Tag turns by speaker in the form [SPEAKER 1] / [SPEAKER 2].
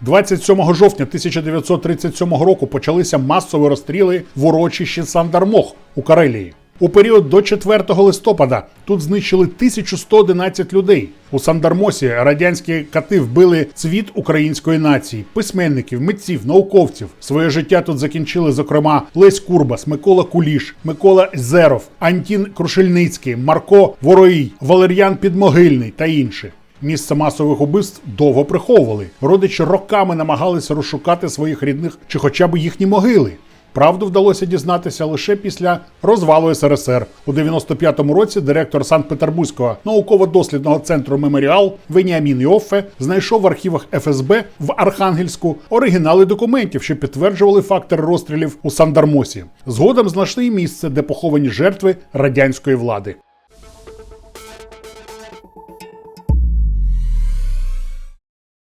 [SPEAKER 1] 27 жовтня 1937 року почалися масові розстріли в урочищі Сандармох у Карелії. У період до 4 листопада тут знищили 1111 людей. У Сандармосі радянські кати вбили цвіт української нації, письменників, митців, науковців. Своє життя тут закінчили, зокрема, Лесь Курбас, Микола Куліш, Микола Зеров, Антін Крушельницький, Марко Вороїй, Валер'ян Підмогильний та інші. Місце масових убивств довго приховували. Родичі роками намагалися розшукати своїх рідних чи хоча б їхні могили. Правду вдалося дізнатися лише після розвалу СРСР. У 95-му році директор Санкт-Петербурзького науково-дослідного центру Меморіал Веніамін Йоффе знайшов в архівах ФСБ в Архангельську оригінали документів, що підтверджували фактори розстрілів у Сандармосі. Згодом знайшли місце, де поховані жертви радянської влади.